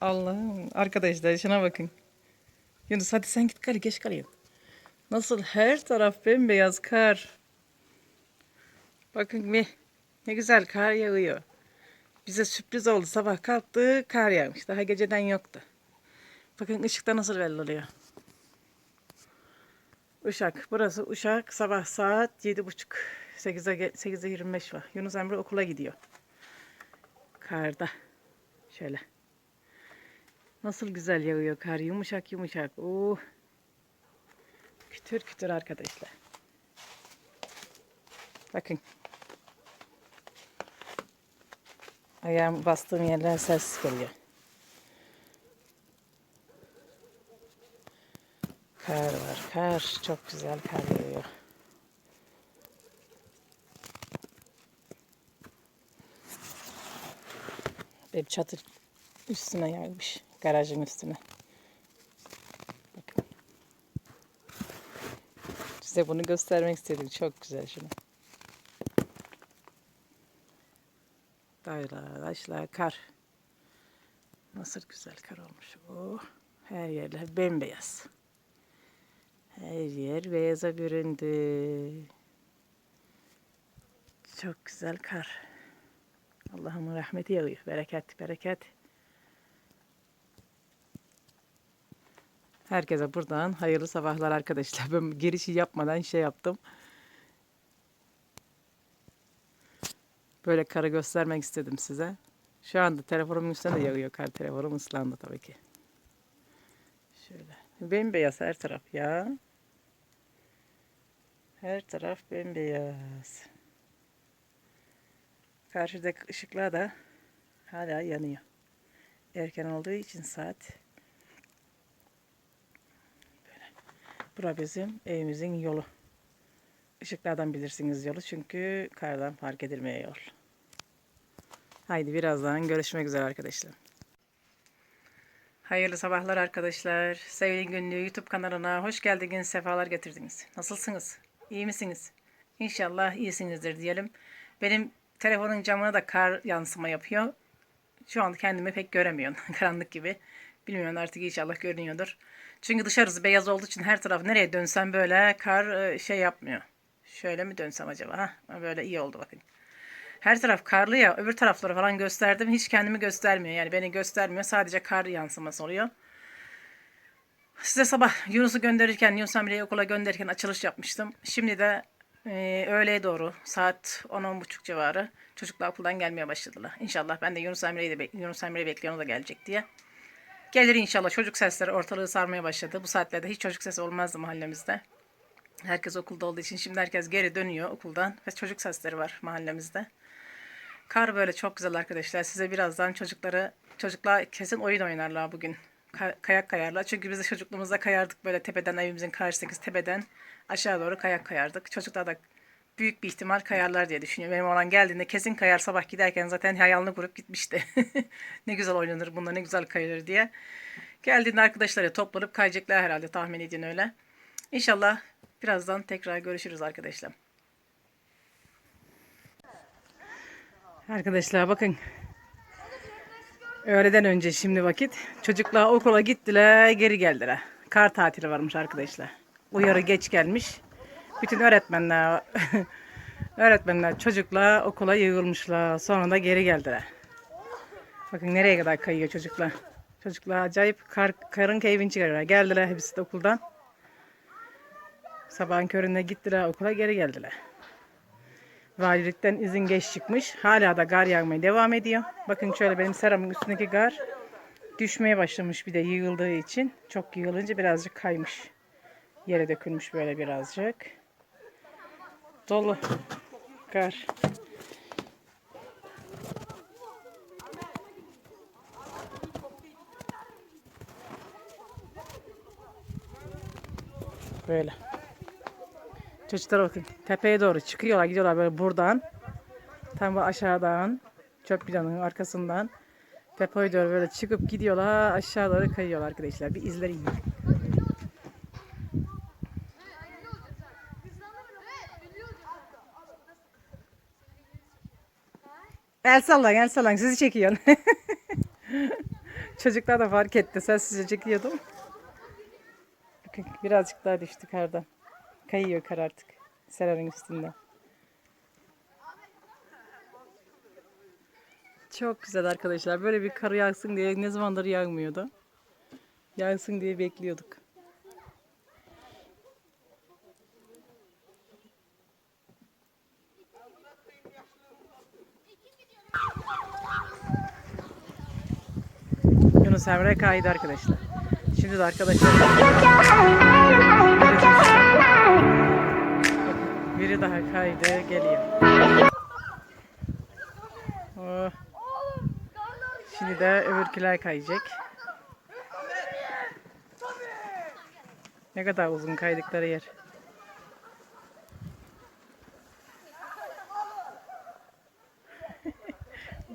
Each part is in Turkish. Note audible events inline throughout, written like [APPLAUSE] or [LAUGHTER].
Allah'ım. Arkadaşlar şuna bakın. Yunus hadi sen git kale geç kalıyor. Nasıl her taraf bembeyaz kar. Bakın mi ne güzel kar yağıyor. Bize sürpriz oldu. Sabah kalktı kar yağmış. Daha geceden yoktu. Bakın ışıkta nasıl belli oluyor. Uşak. Burası Uşak. Sabah saat yedi buçuk. 8'e, ge- 8'e 25 var. Yunus Emre okula gidiyor. Karda. Şöyle. Nasıl güzel yağıyor kar. Yumuşak yumuşak. Oh. Kütür kütür arkadaşlar. Bakın. Ayağım bastığım yerler ses geliyor. Kar var. Kar. Çok güzel kar yağıyor. Benim çatı üstüne yağmış. Garajın üstüne. Size bunu göstermek istedim. Çok güzel şunu. Arkadaşlar kar. Nasıl güzel kar olmuş. Oh, her yerler bembeyaz. Her yer beyaza büründü. Çok güzel kar. Allah'ımın rahmeti yağıyor. Bereket, bereket. Herkese buradan hayırlı sabahlar arkadaşlar. [LAUGHS] Ben girişi yapmadan şey yaptım. Böyle karı göstermek istedim size. Şu anda telefonumun üstüne de yağıyor kar. Telefonum ıslandı tabii ki. Şöyle. Bembeyaz her taraf ya. Her taraf bembeyaz. Karşıdaki ışıklar da hala yanıyor. Erken olduğu için saat. Bura bizim evimizin yolu. Işıklardan bilirsiniz yolu çünkü kardan fark edilmeye yol. Haydi birazdan görüşmek üzere arkadaşlar. Hayırlı sabahlar arkadaşlar. Sevgili Günlüğü YouTube kanalına hoş geldiniz, sefalar getirdiniz. Nasılsınız? İyi misiniz? İnşallah iyisinizdir diyelim. Benim telefonun camına da kar yansıma yapıyor. Şu an kendimi pek göremiyorum. [LAUGHS] Karanlık gibi. Bilmiyorum artık inşallah görünüyordur. Çünkü dışarısı beyaz olduğu için her taraf nereye dönsem böyle kar e, şey yapmıyor. Şöyle mi dönsem acaba? Ha? Böyle iyi oldu bakın. Her taraf karlı ya. Öbür tarafları falan gösterdim. Hiç kendimi göstermiyor. Yani beni göstermiyor. Sadece kar yansıması oluyor. Size sabah Yunus'u gönderirken, Yunus Emre'yi okula gönderirken açılış yapmıştım. Şimdi de e, öğleye doğru saat 10-10.30 civarı çocuklar okuldan gelmeye başladılar. İnşallah ben de Yunus Emre'yi de Yunus Emre'yi bekliyorum da gelecek diye. Gelir inşallah. Çocuk sesleri ortalığı sarmaya başladı. Bu saatlerde hiç çocuk sesi olmazdı mahallemizde. Herkes okulda olduğu için şimdi herkes geri dönüyor okuldan ve çocuk sesleri var mahallemizde. Kar böyle çok güzel arkadaşlar. Size birazdan çocukları, çocuklar kesin oyun oynarlar bugün. Ka- kayak kayarlar. Çünkü biz de çocukluğumuzda kayardık böyle tepeden evimizin karşısındaki tepeden aşağı doğru kayak kayardık. Çocuklar da büyük bir ihtimal kayarlar diye düşünüyorum. Benim olan geldiğinde kesin kayar sabah giderken zaten hayalini kurup gitmişti. [LAUGHS] ne güzel oynanır bunda ne güzel kayılır diye. Geldiğinde arkadaşları toplanıp kayacaklar herhalde tahmin edin öyle. İnşallah birazdan tekrar görüşürüz arkadaşlar. Arkadaşlar bakın. Öğleden önce şimdi vakit. Çocuklar okula gittiler, geri geldiler. Kar tatili varmış arkadaşlar. Uyarı geç gelmiş. Bütün öğretmenler [LAUGHS] öğretmenler çocuklar okula yığılmışlar. Sonra da geri geldiler. Bakın nereye kadar kayıyor çocuklar. Çocuklar acayip kar, karın keyfini çıkarıyorlar. Geldiler hepsi de okuldan. Sabahın köründe gittiler okula geri geldiler. Valilikten izin geç çıkmış. Hala da gar yağmaya devam ediyor. Bakın şöyle benim seramın üstündeki gar düşmeye başlamış bir de yığıldığı için. Çok yığılınca birazcık kaymış. Yere dökülmüş böyle birazcık. Dolu gar. Böyle. Çocuklar bakın tepeye doğru çıkıyorlar gidiyorlar böyle buradan. Tam bu aşağıdan çöp bidonun arkasından tepeye doğru böyle çıkıp gidiyorlar aşağı doğru kayıyorlar arkadaşlar. Bir izleri El sallan el sallan sizi çekiyor. [LAUGHS] Çocuklar da fark etti. Sessizce çekiyordum. Bakın birazcık daha düştü kardan. Kayıyor kar artık. Serarın üstünde. Çok güzel arkadaşlar. Böyle bir kar yağsın diye ne zamandır yağmıyordu. Yağsın diye bekliyorduk. Yunus Emre kaydı arkadaşlar. Şimdi de arkadaşlar biri daha kaydı geliyor. Oh. Şimdi de öbürküler kayacak. Ne kadar uzun kaydıkları yer.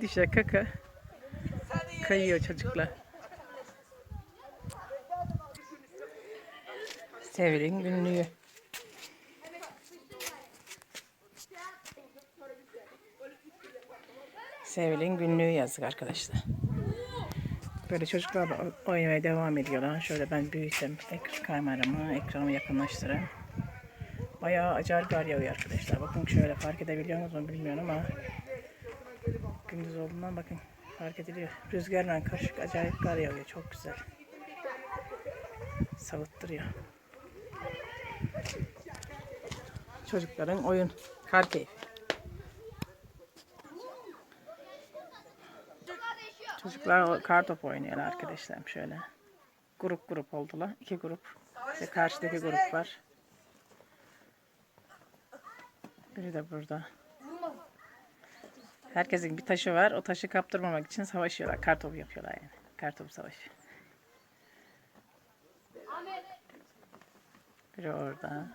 Düşe kaka. Kayıyor çocuklar. Sevil'in günlüğü. Sevil'in günlüğü yazdık arkadaşlar. Böyle çocuklar oynamaya devam ediyorlar. Şöyle ben büyüteyim ek kameramı, ekranımı yakınlaştırayım. Bayağı acayip kar yağıyor arkadaşlar. Bakın şöyle fark edebiliyor musunuz bilmiyorum ama gündüz olduğundan bakın fark ediliyor. Rüzgarla karışık acayip kar yağıyor. Çok güzel. Savutturuyor. Çocukların oyun. Kar keyfi. Çocuklar kar topu oynuyorlar arkadaşlarım şöyle. Grup grup oldular. İki grup. İşte karşıdaki grup var. Biri de burada. Herkesin bir taşı var. O taşı kaptırmamak için savaşıyorlar. Kar topu yapıyorlar yani. Kar topu savaşı. Biri orada.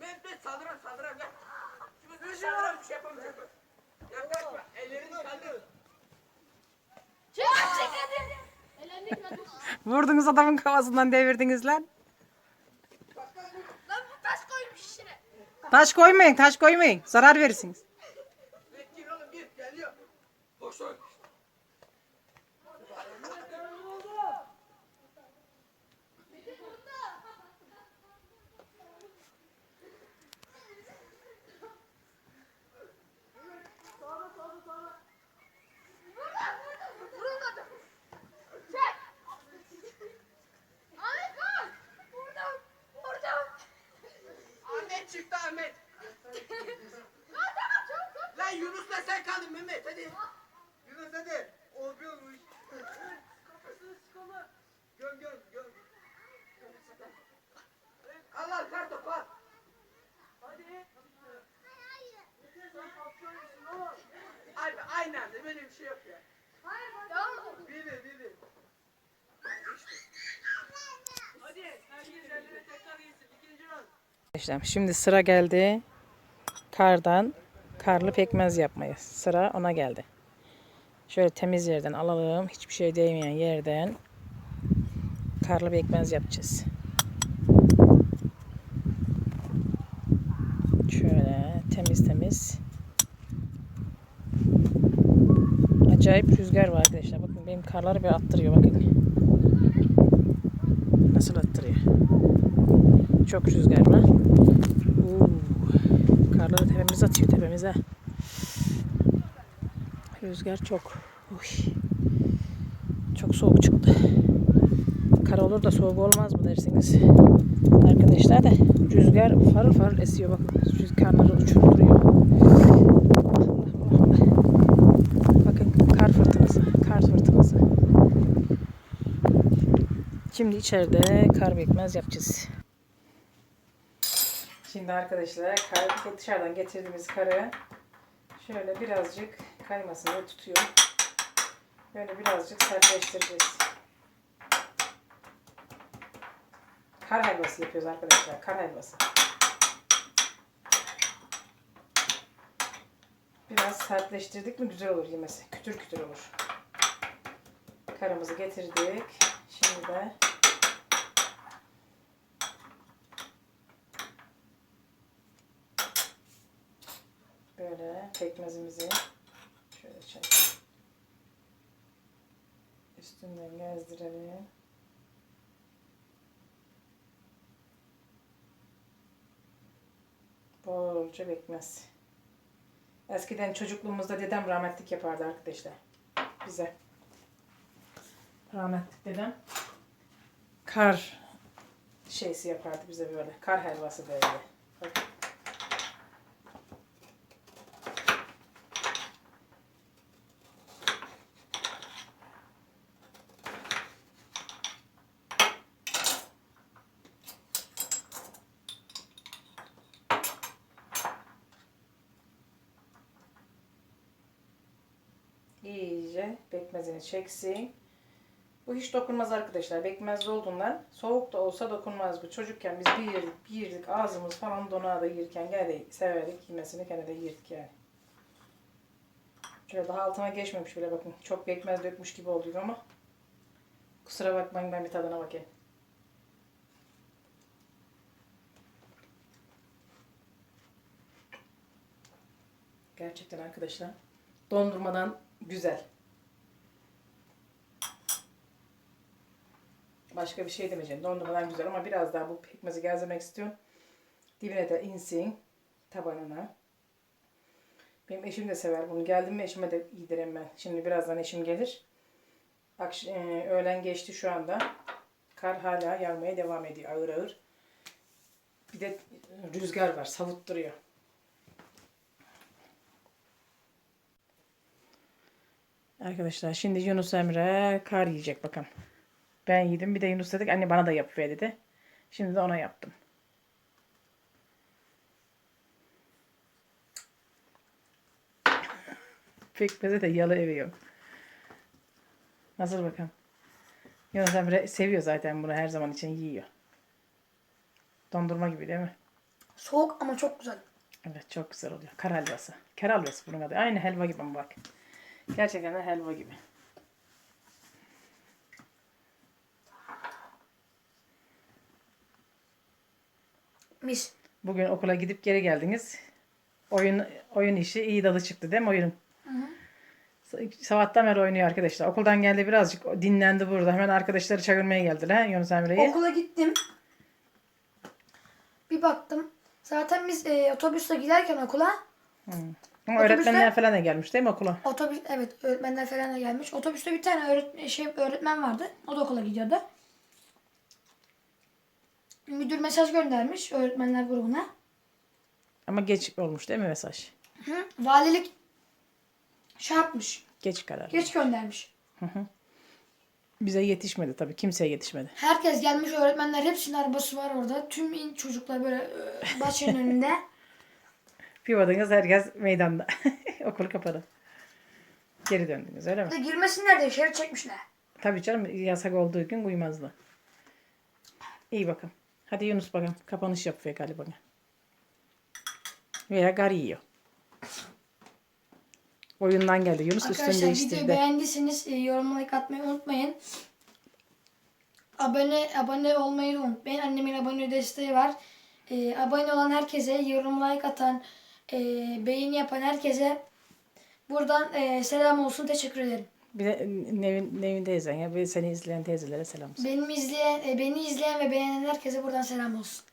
Mehmet saldıran saldıran gel. Şimdi saldıran bir şey yapamayacak. Yaklaşma. Ellerini kaldır. Çek çek hadi. Elendik lan. Vurdunuz adamın kafasından devirdiniz lan. Lan bu taş koymuş içine. Taş koymayın, taş koymayın. Zarar verirsiniz. Bekleyin oğlum gir geliyor. Boş ol. Vurulmadı. Çek. Ahmet koş. Vurdum. Vurdum. Ahmet çıktı Ahmet. Lan tamam çabuk koş. Lan Yunus'la sen kaldın Mehmet hadi. Yunus hadi. Oluyormuş. Kafasını sıkama. Göm göm göm. Al al kar topu al. Hadi. Abi aynı anda böyle bir şey yok ya. Hayır Devam mı? Biri biri. Hadi herkes yerlere tekrar yesin. İkinci round. Arkadaşlar şimdi sıra geldi. Kardan karlı pekmez yapmaya. Sıra ona geldi. Şöyle temiz yerden alalım. Hiçbir şey değmeyen yerden karlı pekmez yapacağız. Şöyle temiz temiz. Acayip rüzgar var arkadaşlar. Bakın benim karları bir attırıyor bakın. Nasıl attırıyor? Çok rüzgar var. Oo, karları tepemize atıyor tepemize. Rüzgar çok. Uy. Çok soğuk çıktı. Kar olur da soğuk olmaz mı dersiniz? Arkadaşlar da rüzgar farıl farıl esiyor bakın. Rüzgarları Allah. Bakın kar fırtınası. Kar fırtınası. Şimdi içeride kar bekmez yapacağız. Şimdi arkadaşlar dışarıdan getirdiğimiz karı şöyle birazcık kaymasını tutuyor. Böyle birazcık sertleştireceğiz. Kar helvası yapıyoruz arkadaşlar. Kar helvası. Biraz sertleştirdik mi güzel olur yemesi. Kütür kütür olur. Karımızı getirdik. Şimdi de Şöyle pekmezimizi şöyle çek. Üstünden gezdirelim. Bolca pekmez. Eskiden çocukluğumuzda dedem rahmetlik yapardı arkadaşlar. Bize. Rahmetlik dedem kar şeysi yapardı bize böyle. Kar helvası böyle. Bak. İyice pekmezini çeksin. Bu hiç dokunmaz arkadaşlar. Pekmezli olduğundan soğuk da olsa dokunmaz bu. Çocukken biz bir yerdik, bir yerdik. Ağzımız falan donağı da yerken gene severdik. Yemesini gene de yerdik yani. Şöyle daha altına geçmemiş bile bakın. Çok pekmez dökmüş gibi oluyor ama. Kusura bakmayın ben bir tadına bakayım. Gerçekten arkadaşlar. Dondurmadan güzel. Başka bir şey demeyeceğim. Dondurmadan güzel ama biraz daha bu pekmezi gezdirmek istiyorum. Dibine de insin tabanına. Benim eşim de sever bunu. Geldim mi eşime de yedirim ben. Şimdi birazdan eşim gelir. Akş e, öğlen geçti şu anda. Kar hala yağmaya devam ediyor ağır ağır. Bir de rüzgar var. Savutturuyor. Arkadaşlar şimdi Yunus Emre kar yiyecek bakın. Ben yedim bir de Yunus dedik anne bana da yapıver dedi. Şimdi de ona yaptım. [LAUGHS] Pekmeze de yalı eviyor. Nasıl bakalım? Yunus Emre seviyor zaten bunu her zaman için yiyor. Dondurma gibi değil mi? Soğuk ama çok güzel. Evet çok güzel oluyor. Kar helvası. Kar helvası bunun adı. Aynı helva gibi ama bak. Gerçekten de helva gibi. Mis. Bugün okula gidip geri geldiniz. Oyun oyun işi iyi dalı çıktı değil mi oyunun? Sabahtan beri oynuyor arkadaşlar. Okuldan geldi birazcık dinlendi burada. Hemen arkadaşları çağırmaya geldiler. He, Yunus Emre'yi. Okula gittim. Bir baktım. Zaten biz e, otobüsle giderken okula Ama otobüste- öğretmenler falan da gelmiş değil mi okula? otobüs evet öğretmenler falan da gelmiş. Otobüste bir tane öğretmen, şey, öğretmen vardı. O da okula gidiyordu. Müdür mesaj göndermiş öğretmenler grubuna. Ama geç olmuş değil mi mesaj? Hı? Valilik şey yapmış. Geç karar. Geç göndermiş. Bize yetişmedi tabii. Kimseye yetişmedi. Herkes gelmiş öğretmenler hepsinin arabası var orada. Tüm in- çocuklar böyle e, bahçenin önünde. [LAUGHS] Bir herkes meydanda. [LAUGHS] Okul kapadı. Geri döndünüz öyle mi? Girmesinler diye dışarı çekmişler. Tabii canım yasak olduğu gün uymazdı. İyi bakın. Hadi Yunus bakalım. Kapanış yap ve galiba. Veya gar yiyor. Oyundan geldi. Yunus üstünü Arkadaşlar videoyu değiştirdi. beğendiyseniz e, yorum like atmayı unutmayın. Abone abone olmayı unutmayın. Annemin abone desteği var. E, abone olan herkese, yorum like atan, e, beğeni yapan herkese buradan e, selam olsun. Teşekkür ederim. Bir de Nevin, Nevin teyzen ya. Bir seni izleyen teyzelere selam olsun. Benim izleyen, e, beni izleyen ve beğenen herkese buradan selam olsun.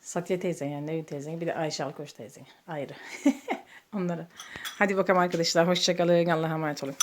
Satya teyzen yani Nevin teyzen. Bir de Ayşe Alkoç teyzen. Ayrı. [LAUGHS] Onlara. Hadi bakalım arkadaşlar. Hoşçakalın. Allah'a emanet olun.